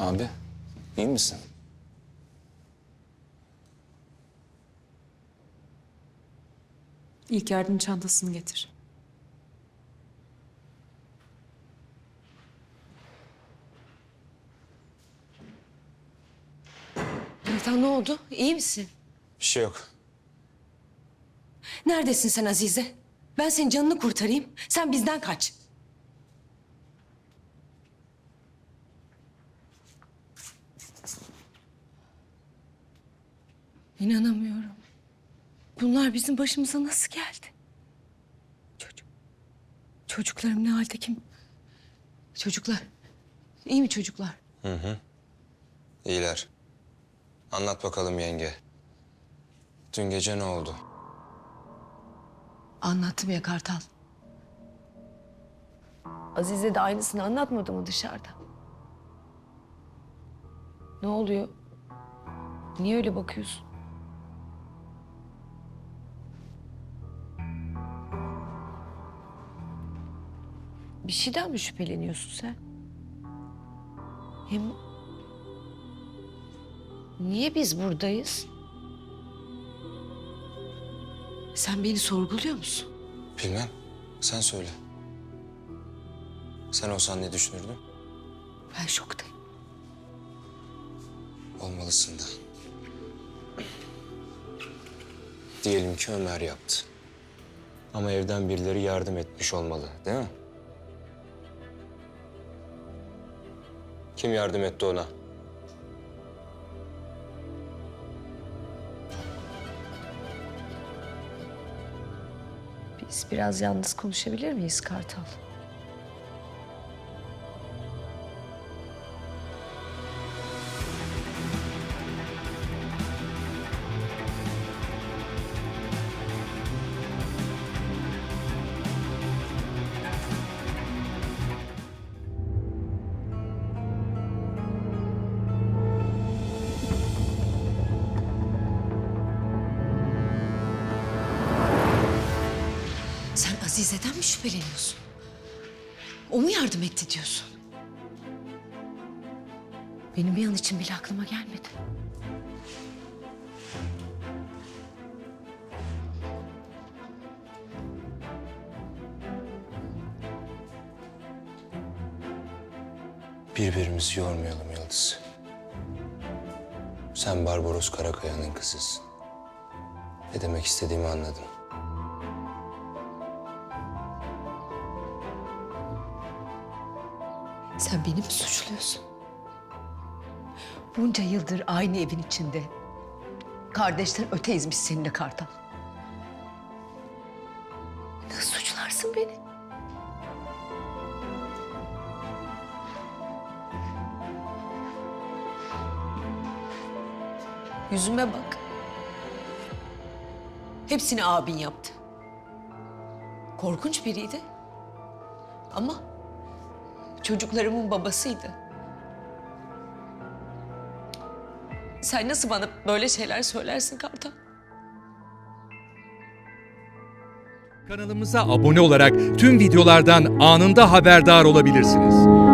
Abi, iyi misin? İlk yardım çantasını getir. Ertan ne oldu? İyi misin? Bir şey yok. Neredesin sen Azize? Ben senin canını kurtarayım. Sen bizden kaç. İnanamıyorum. Bunlar bizim başımıza nasıl geldi? Çocuk. Çocuklarım ne halde kim? Çocuklar. İyi mi çocuklar? İyiler. Anlat bakalım yenge. Dün gece ne oldu? Anlattım ya Kartal. Azize de aynısını anlatmadı mı dışarıda? Ne oluyor? Niye öyle bakıyorsun? Bir şeyden mi şüpheleniyorsun sen? Hem niye biz buradayız? Sen beni sorguluyor musun? Bilmem. Sen söyle. Sen olsan ne düşünürdün? Ben şoktayım. Olmalısın da. Diyelim ki Ömer yaptı. Ama evden birileri yardım etmiş olmalı, değil mi? Kim yardım etti ona? Biz biraz yalnız konuşabilir miyiz Kartal? Azize'den mi şüpheleniyorsun? O mu yardım etti diyorsun? Benim bir an için bile aklıma gelmedi. Birbirimizi yormayalım Yıldız. Sen Barbaros Karakaya'nın kızısın. Ne demek istediğimi anladın. Sen beni mi suçluyorsun? Bunca yıldır aynı evin içinde. Kardeşten öteyiz biz seninle Kartal. Nasıl suçlarsın beni? Yüzüme bak. Hepsini abin yaptı. Korkunç biriydi. Ama çocuklarımın babasıydı. Sen nasıl bana böyle şeyler söylersin Kartal? Kanalımıza abone olarak tüm videolardan anında haberdar olabilirsiniz.